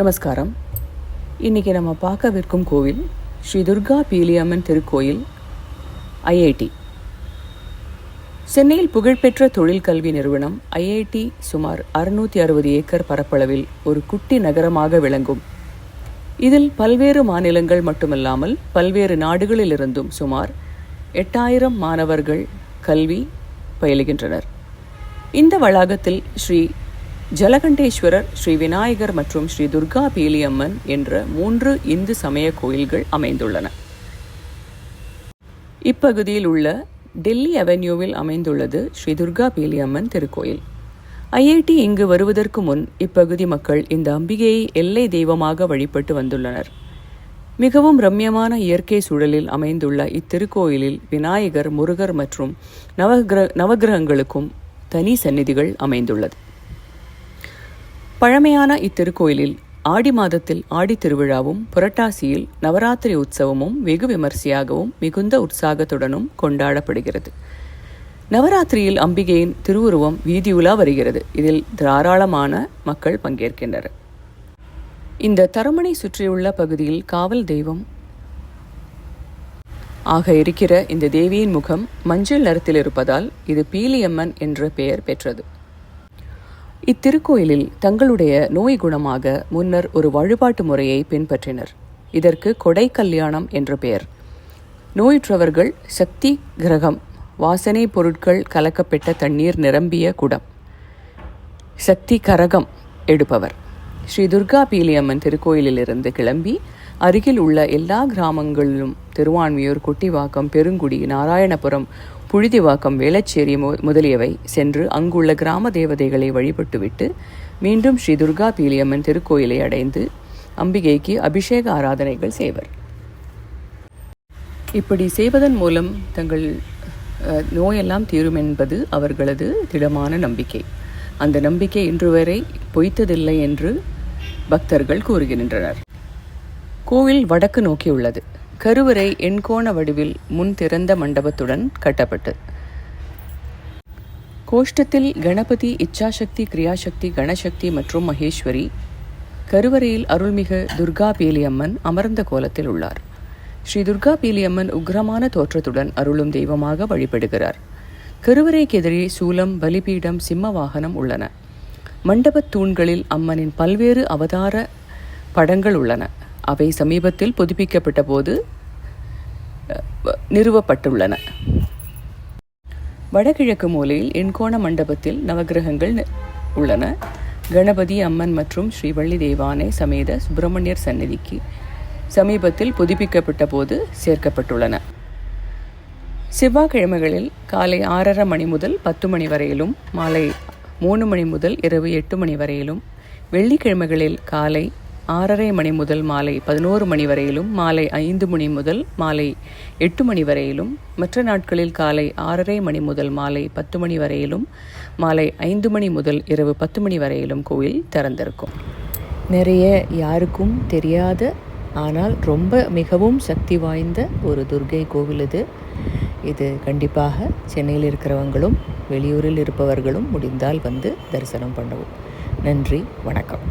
நமஸ்காரம். இன்றைக்கி நம்ம பார்க்கவிருக்கும் கோவில் ஸ்ரீ துர்கா பீலியம்மன் திருக்கோயில் ஐஐடி. சென்னையில் புகழ்பெற்ற தொழிற்கல்வி நிறுவனம் ஐஐடி சுமார் அறுநூற்றி அறுபது ஏக்கர் பரப்பளவில் ஒரு குட்டி நகரமாக விளங்கும். இதில் பல்வேறு மாநிலங்கள் மட்டுமல்லாமல் பல்வேறு நாடுகளிலிருந்தும் சுமார் எட்டாயிரம் மாணவர்கள் கல்வி பயிலுகின்றனர். இந்த வளாகத்தில் ஸ்ரீ ஜலகண்டேஸ்வரர் ஸ்ரீ விநாயகர் மற்றும் ஸ்ரீ துர்கா பீலியம்மன் என்ற மூன்று இந்து சமய கோயில்கள் அமைந்துள்ளன. இப்பகுதியில் உள்ள டெல்லி அவென்யூவில் அமைந்துள்ளது ஸ்ரீ துர்கா பீலியம்மன் திருக்கோயில். ஐஐடி இங்கு வருவதற்கு முன் இப்பகுதி மக்கள் இந்த அம்பிகையை எல்லை தெய்வமாக வழிபட்டு வந்துள்ளனர். மிகவும் ரம்யமான இயற்கை சூழலில் அமைந்துள்ள இத்திருக்கோயிலில் விநாயகர் முருகர் மற்றும் நவகிர நவகிரகங்களுக்கும் தனி சந்நிதிகள் அமைந்துள்ளது. பழமையான இத்திருக்கோயிலில் ஆடி மாதத்தில் ஆடி திருவிழாவும் புரட்டாசியில் நவராத்திரி உற்சவமும் வெகு விமரிசையாகவும் மிகுந்த உற்சாகத்துடனும் கொண்டாடப்படுகிறது. நவராத்திரியில் அம்பிகையின் திருவுருவம் வீதியுலா வருகிறது. இதில் தாராளமான மக்கள் பங்கேற்கின்றனர். இந்த தருமனை சுற்றியுள்ள பகுதியில் காவல் தெய்வம் ஆக இருக்கிற இந்த தேவியின் முகம் மஞ்சள் நிறத்தில் இருப்பதால் இது பீலியம்மன் என்ற பெயர் பெற்றது. இத்திருக்கோயிலில் தங்களுடைய நோய் குணமாக முன்னர் ஒரு வழிபாட்டு முறையை பின்பற்றினர். இதற்கு கொடை கல்யாணம் என்ற பெயர். நோயுற்றவர்கள் சக்தி கிரகம் வாசனை பொருட்கள் கலக்கப்பட்ட தண்ணீர் நிரம்பிய குடம். சக்தி கரகம் எடுப்பவர். ஸ்ரீ துர்கா பீலியம்மன் திருக்கோயிலிலிருந்து கிளம்பி அருகில் உள்ள எல்லா கிராமங்களிலும் திருவான்மியூர் குட்டிவாக்கம் பெருங்குடி நாராயணபுரம் புழுதிவாக்கம் வேளச்சேரி முதலியவை சென்று அங்குள்ள கிராம தேவதைகளை வழிபட்டுவிட்டு மீண்டும் ஸ்ரீ துர்கா பீலியம்மன் திருக்கோயிலை அடைந்து அம்பிகைக்கு அபிஷேக ஆராதனைகள் செய்வர். இப்படி செய்வதன் மூலம் தங்கள் நோயெல்லாம் தீரும் என்பது அவர்களது திடமான நம்பிக்கை. அந்த நம்பிக்கை இன்று வரை பொய்த்ததில்லை என்று பக்தர்கள் கூறுகின்றனர். கோவில் வடக்கு நோக்கி உள்ளது. கருவறை எண்கோண வடிவில் முன் திறந்த மண்டபத்துடன் கட்டப்பட்டது கோஷ்டத்தில் கணபதி இச்சாசக்தி கிரியாசக்தி கணசக்தி மற்றும் மகேஸ்வரி கருவறையில் அருள்மிகு துர்கா பேலியம்மன் அமர்ந்த கோலத்தில் உள்ளார். ஸ்ரீ துர்கா பேலியம்மன் உக்ரமான தோற்றத்துடன் அருளும் தெய்வமாக வழிபடுகிறார். கருவறைக்கெதிரே சூலம் பலிபீடம் சிம்ம வாகனம் உள்ளன. மண்டபத் தூண்களில் அம்மனின் பல்வேறு அவதார படங்கள் உள்ளன. அவை சமீபத்தில் புதுப்பிக்கப்பட்ட போது நிறுவப்பட்டுள்ளன. வடகிழக்கு மூலையில் எண்கோண மண்டபத்தில் நவகிரகங்கள் உள்ளன. கணபதி அம்மன் மற்றும் ஸ்ரீவள்ளி தேவானை சமேத சுப்பிரமணியர் சந்நிதிக்கு சமீபத்தில் புதுப்பிக்கப்பட்ட போது சேர்க்கப்பட்டுள்ளன. செவ்வாய்க்கிழமைகளில் காலை ஆறரை மணி முதல் பத்து மணி வரையிலும் மாலை மூணு மணி முதல் இரவு எட்டு மணி வரையிலும் வெள்ளிக்கிழமைகளில் காலை ஆறரை மணி முதல் மாலை பதினோரு மணி வரையிலும் மாலை ஐந்து மணி முதல் மாலை எட்டு மணி வரையிலும் மற்ற நாட்களில் காலை ஆறரை மணி முதல் மாலை பத்து மணி வரையிலும் மாலை ஐந்து மணி முதல் இரவு பத்து மணி வரையிலும் கோயில் திறந்திருக்கும். நிறைய யாருக்கும் தெரியாத ஆனால் ரொம்ப மிகவும் சக்தி வாய்ந்த ஒரு துர்கை கோவில் இது. இது கண்டிப்பாக சென்னையில் இருக்கிறவங்களும் வெளியூரில் இருப்பவர்களும் முடிந்தால் வந்து தரிசனம் பண்ணவும். நன்றி வணக்கம்.